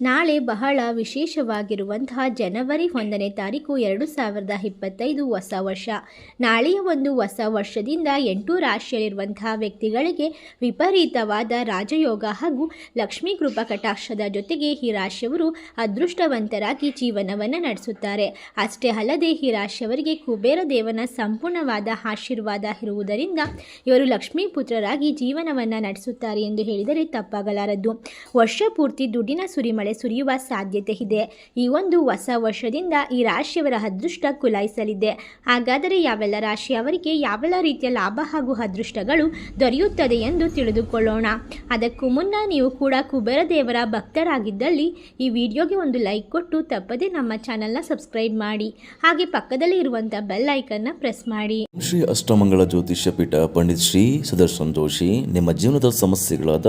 ನಾಳೆ ಬಹಳ ವಿಶೇಷವಾಗಿರುವಂತಹ ಜನವರಿ ಒಂದನೇ ತಾರೀಕು ಎರಡು ಸಾವಿರದ ಇಪ್ಪತ್ತೈದು ಹೊಸ ವರ್ಷ. ನಾಳೆಯ ಒಂದು ಹೊಸ ವರ್ಷದಿಂದ ಎಂಟು ರಾಶಿಯಲ್ಲಿರುವಂತಹ ವ್ಯಕ್ತಿಗಳಿಗೆ ವಿಪರೀತವಾದ ರಾಜಯೋಗ ಹಾಗೂ ಲಕ್ಷ್ಮೀ ಕೃಪಾ ಕಟಾಕ್ಷದ ಜೊತೆಗೆ ಈ ರಾಶಿಯವರು ಅದೃಷ್ಟವಂತರಾಗಿ ಜೀವನವನ್ನು ನಡೆಸುತ್ತಾರೆ. ಅಷ್ಟೇ ಅಲ್ಲದೆ ಈ ರಾಶಿಯವರಿಗೆ ಕುಬೇರ ದೇವನ ಸಂಪೂರ್ಣವಾದ ಆಶೀರ್ವಾದ ಇರುವುದರಿಂದ ಇವರು ಲಕ್ಷ್ಮೀ ಪುತ್ರರಾಗಿ ಜೀವನವನ್ನು ನಡೆಸುತ್ತಾರೆ ಎಂದು ಹೇಳಿದರೆ ತಪ್ಪಾಗಲಾರದು. ವರ್ಷ ಪೂರ್ತಿ ದುಡ್ಡಿನ ಸುರಿಮಳೆ ಸುರಿಯುವ ಸಾಧ್ಯತೆ ಇದೆ. ಈ ಒಂದು ಹೊಸ ವರ್ಷದಿಂದ ಈ ರಾಶಿಯವರ ಅದೃಷ್ಟ ಕುಲಾಯಿಸಲಿದೆ. ಹಾಗಾದರೆ ಯಾವೆಲ್ಲ ರಾಶಿಯವರಿಗೆ ಯಾವೆಲ್ಲ ರೀತಿಯ ಲಾಭ ಹಾಗೂ ಅದೃಷ್ಟಗಳು ದೊರೆಯುತ್ತದೆ ಎಂದು ತಿಳಿದುಕೊಳ್ಳೋಣ. ಅದಕ್ಕೂ ಮುನ್ನ ನೀವು ಕೂಡ ಕುಬೇರ ದೇವರ ಭಕ್ತರಾಗಿದ್ದಲ್ಲಿ ಈ ವಿಡಿಯೋಗೆ ಒಂದು ಲೈಕ್ ಕೊಟ್ಟು ತಪ್ಪದೇ ನಮ್ಮ ಚಾನಲ್ನ ಸಬ್ಸ್ಕ್ರೈಬ್ ಮಾಡಿ. ಹಾಗೆ ಪಕ್ಕದಲ್ಲಿ ಇರುವಂಥ ಬೆಲ್ ಐಕನ್ನ ಪ್ರೆಸ್ ಮಾಡಿ. ಶ್ರೀ ಅಷ್ಟಮಂಗಳ ಜ್ಯೋತಿಷ್ಯ ಪೀಠ ಪಂಡಿತ್ ಶ್ರೀ ಸುದರ್ಶನ್ ಜೋಶಿ ನಿಮ್ಮ ಜೀವನದ ಸಮಸ್ಯೆಗಳಾದ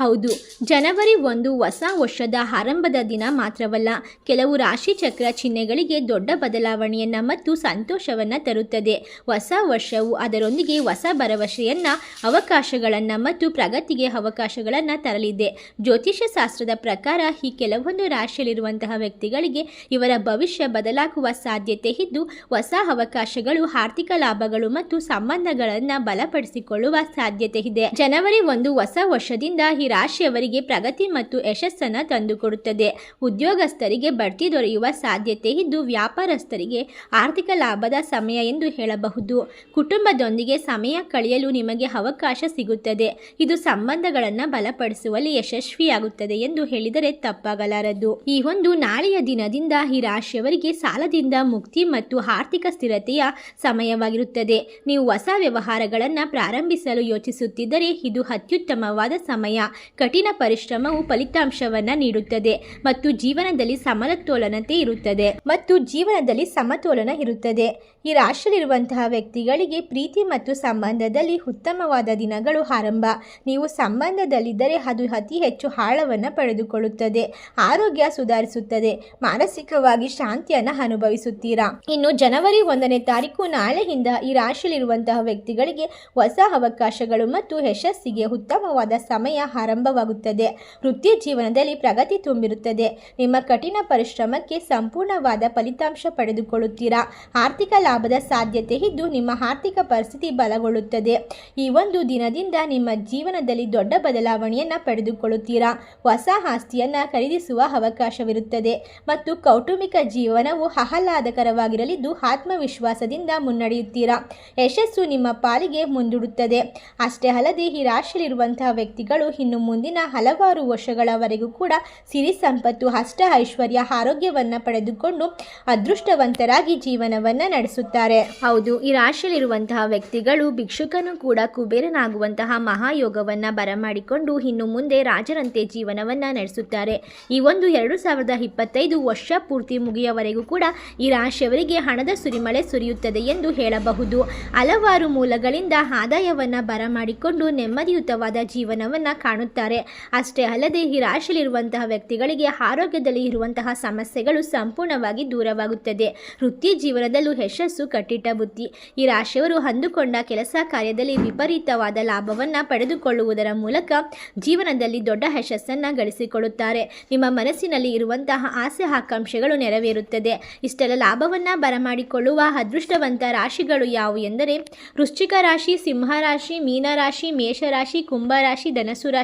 ಹೌದು, ಜನವರಿ ಒಂದು ಹೊಸ ವರ್ಷದ ಆರಂಭದ ದಿನ ಮಾತ್ರವಲ್ಲ, ಕೆಲವು ರಾಶಿ ಚಕ್ರ ಚಿಹ್ನೆಗಳಿಗೆ ದೊಡ್ಡ ಬದಲಾವಣೆಯನ್ನು ಮತ್ತು ಸಂತೋಷವನ್ನು ತರುತ್ತದೆ. ಹೊಸ ವರ್ಷವು ಅದರೊಂದಿಗೆ ಹೊಸ ಭರವಸೆಯನ್ನು, ಅವಕಾಶಗಳನ್ನು ಮತ್ತು ಪ್ರಗತಿಗೆ ಅವಕಾಶಗಳನ್ನು ತರಲಿದೆ. ಜ್ಯೋತಿಷ್ಯ ಶಾಸ್ತ್ರದ ಪ್ರಕಾರ ಈ ಕೆಲವೊಂದು ರಾಶಿಯಲ್ಲಿರುವಂತಹ ವ್ಯಕ್ತಿಗಳಿಗೆ ಇವರ ಭವಿಷ್ಯ ಬದಲಾಗುವ ಸಾಧ್ಯತೆ ಇದ್ದು, ಹೊಸ ಅವಕಾಶಗಳು, ಆರ್ಥಿಕ ಲಾಭಗಳು ಮತ್ತು ಸಂಬಂಧಗಳನ್ನು ಬಲಪಡಿಸಿಕೊಳ್ಳುವ ಸಾಧ್ಯತೆ ಇದೆ. ಜನವರಿ ಒಂದು ಹೊಸ ವರ್ಷದಿಂದ ರಾಶಿಯವರಿಗೆ ಪ್ರಗತಿ ಮತ್ತು ಯಶಸ್ಸನ್ನು ತಂದುಕೊಡುತ್ತದೆ. ಉದ್ಯೋಗಸ್ಥರಿಗೆ ಬಡ್ತಿ ದೊರೆಯುವ ಸಾಧ್ಯತೆ ಇದ್ದು ವ್ಯಾಪಾರಸ್ಥರಿಗೆ ಆರ್ಥಿಕ ಲಾಭದ ಸಮಯ ಎಂದು ಹೇಳಬಹುದು. ಕುಟುಂಬದೊಂದಿಗೆ ಸಮಯ ಕಳೆಯಲು ನಿಮಗೆ ಅವಕಾಶ ಸಿಗುತ್ತದೆ. ಇದು ಸಂಬಂಧಗಳನ್ನು ಬಲಪಡಿಸುವಲ್ಲಿ ಯಶಸ್ವಿಯಾಗುತ್ತದೆ ಎಂದು ಹೇಳಿದರೆ ತಪ್ಪಾಗಲಾರದು. ಈ ಒಂದು ನಾಳೆಯ ದಿನದಿಂದ ಈ ರಾಶಿಯವರಿಗೆ ಸಾಲದಿಂದ ಮುಕ್ತಿ ಮತ್ತು ಆರ್ಥಿಕ ಸ್ಥಿರತೆಯ ಸಮಯವಾಗಿರುತ್ತದೆ. ನೀವು ಹೊಸ ವ್ಯವಹಾರಗಳನ್ನು ಪ್ರಾರಂಭಿಸಲು ಯೋಚಿಸುತ್ತಿದ್ದರೆ ಇದು ಅತ್ಯುತ್ತಮವಾದ ಸಮಯ. ಕಠಿಣ ಪರಿಶ್ರಮವು ಫಲಿತಾಂಶವನ್ನು ನೀಡುತ್ತದೆ ಮತ್ತು ಜೀವನದಲ್ಲಿ ಸಮತೋಲನತೆ ಇರುತ್ತದೆ ಮತ್ತು ಜೀವನದಲ್ಲಿ ಸಮತೋಲನ ಇರುತ್ತದೆ. ಈ ರಾಶಿಯಲ್ಲಿರುವಂತಹ ವ್ಯಕ್ತಿಗಳಿಗೆ ಪ್ರೀತಿ ಮತ್ತು ಸಂಬಂಧದಲ್ಲಿ ಉತ್ತಮವಾದ ದಿನಗಳು ಆರಂಭ. ನೀವು ಸಂಬಂಧದಲ್ಲಿದ್ದರೆ ಅದು ಅತಿ ಹೆಚ್ಚು ಆಳವನ್ನು ಪಡೆದುಕೊಳ್ಳುತ್ತದೆ. ಆರೋಗ್ಯ ಸುಧಾರಿಸುತ್ತದೆ. ಮಾನಸಿಕವಾಗಿ ಶಾಂತಿಯನ್ನು ಅನುಭವಿಸುತ್ತೀರಾ? ಇನ್ನು ಜನವರಿ ಒಂದನೇ ತಾರೀಕು ನಾಳೆಯಿಂದ ಈ ರಾಶಿಯಲ್ಲಿರುವಂತಹ ವ್ಯಕ್ತಿಗಳಿಗೆ ಹೊಸ ಅವಕಾಶಗಳು ಮತ್ತು ಯಶಸ್ಸಿಗೆ ಉತ್ತಮವಾದ ಸಮಯ ಆರಂಭವಾಗುತ್ತದೆ. ವೃತ್ತಿ ಜೀವನದಲ್ಲಿ ಪ್ರಗತಿ ತುಂಬಿರುತ್ತದೆ. ನಿಮ್ಮ ಕಠಿಣ ಪರಿಶ್ರಮಕ್ಕೆ ಸಂಪೂರ್ಣವಾದ ಫಲಿತಾಂಶ ಪಡೆದುಕೊಳ್ಳುತ್ತೀರಾ? ಆರ್ಥಿಕ ಲಾಭದ ಸಾಧ್ಯತೆ ಇದ್ದು ನಿಮ್ಮ ಆರ್ಥಿಕ ಪರಿಸ್ಥಿತಿ ಬಲಗೊಳ್ಳುತ್ತದೆ. ಈ ಒಂದು ದಿನದಿಂದ ನಿಮ್ಮ ಜೀವನದಲ್ಲಿ ದೊಡ್ಡ ಬದಲಾವಣೆಯನ್ನು ಪಡೆದುಕೊಳ್ಳುತ್ತೀರಾ? ಹೊಸ ಆಸ್ತಿಯನ್ನು ಖರೀದಿಸುವ ಅವಕಾಶವಿರುತ್ತದೆ ಮತ್ತು ಕೌಟುಂಬಿಕ ಜೀವನವು ಆಹ್ಲಾದಕರವಾಗಿರಲಿದ್ದು ಆತ್ಮವಿಶ್ವಾಸದಿಂದ ಮುನ್ನಡೆಯುತ್ತೀರಾ? ಯಶಸ್ಸು ನಿಮ್ಮ ಪಾಲಿಗೆ ಮುಂದೂಡುತ್ತದೆ. ಅಷ್ಟೇ ಅಲ್ಲದೆ ಈ ರಾಶಿಯಲ್ಲಿರುವಂತಹ ವ್ಯಕ್ತಿಗಳು ಮುಂದಿನ ಹಲವಾರು ವರ್ಷಗಳವರೆಗೂ ಕೂಡ ಸಿರಿ ಸಂಪತ್ತು, ಅಷ್ಟ ಐಶ್ವರ್ಯ, ಆರೋಗ್ಯವನ್ನು ಪಡೆದುಕೊಂಡು ಅದೃಷ್ಟವಂತರಾಗಿ ಜೀವನವನ್ನು ನಡೆಸುತ್ತಾರೆ. ಹೌದು, ಈ ರಾಶಿಯಲ್ಲಿರುವಂತಹ ವ್ಯಕ್ತಿಗಳು ಭಿಕ್ಷುಕನು ಕೂಡ ಕುಬೇರನಾಗುವಂತಹ ಮಹಾಯೋಗವನ್ನು ಬರಮಾಡಿಕೊಂಡು ಇನ್ನು ಮುಂದೆ ರಾಜರಂತೆ ಜೀವನವನ್ನು ನಡೆಸುತ್ತಾರೆ. ಈ ಒಂದು ಎರಡು ಸಾವಿರದ ಇಪ್ಪತ್ತೈದು ವರ್ಷ ಪೂರ್ತಿ ಮುಗಿಯವರೆಗೂ ಕೂಡ ಈ ರಾಶಿಯವರಿಗೆ ಹಣದ ಸುರಿಮಳೆ ಸುರಿಯುತ್ತದೆ ಎಂದು ಹೇಳಬಹುದು. ಹಲವಾರು ಮೂಲಗಳಿಂದ ಆದಾಯವನ್ನು ಬರಮಾಡಿಕೊಂಡು ನೆಮ್ಮದಿಯುತವಾದ ಜೀವನವನ್ನು ಕಾಣುತ್ತಾರೆ. ಅಷ್ಟೇ ಅಲ್ಲದೆ ಈ ರಾಶಿಯಲ್ಲಿರುವಂತಹ ವ್ಯಕ್ತಿಗಳಿಗೆ ಆರೋಗ್ಯದಲ್ಲಿ ಇರುವಂತಹ ಸಮಸ್ಯೆಗಳು ಸಂಪೂರ್ಣವಾಗಿ ದೂರವಾಗುತ್ತದೆ. ವೃತ್ತಿ ಜೀವನದಲ್ಲೂ ಯಶಸ್ಸು ಕಟ್ಟಿಟ್ಟ ಬುದ್ಧಿ ಈ ರಾಶಿಯವರು ಅಂದುಕೊಂಡ ಕೆಲಸ ಕಾರ್ಯದಲ್ಲಿ ವಿಪರೀತವಾದ ಲಾಭವನ್ನು ಪಡೆದುಕೊಳ್ಳುವುದರ ಮೂಲಕ ಜೀವನದಲ್ಲಿ ದೊಡ್ಡ ಯಶಸ್ಸನ್ನು ಗಳಿಸಿಕೊಳ್ಳುತ್ತಾರೆ ನಿಮ್ಮ ಮನಸ್ಸಿನಲ್ಲಿ ಇರುವಂತಹ ಆಸೆ, ಆಕಾಂಕ್ಷೆಗಳು ನೆರವೇರುತ್ತದೆ. ಇಷ್ಟೆಲ್ಲ ಲಾಭವನ್ನು ಬರಮಾಡಿಕೊಳ್ಳುವ ಅದೃಷ್ಟವಂತ ರಾಶಿಗಳು ಯಾವುವು ಎಂದರೆ ವೃಶ್ಚಿಕ ರಾಶಿ ಸಿಂಹ ರಾಶಿ ಮೀನರಾಶಿ, ಮೇಷರಾಶಿ, ಕುಂಭರಾಶಿ ಧನಸು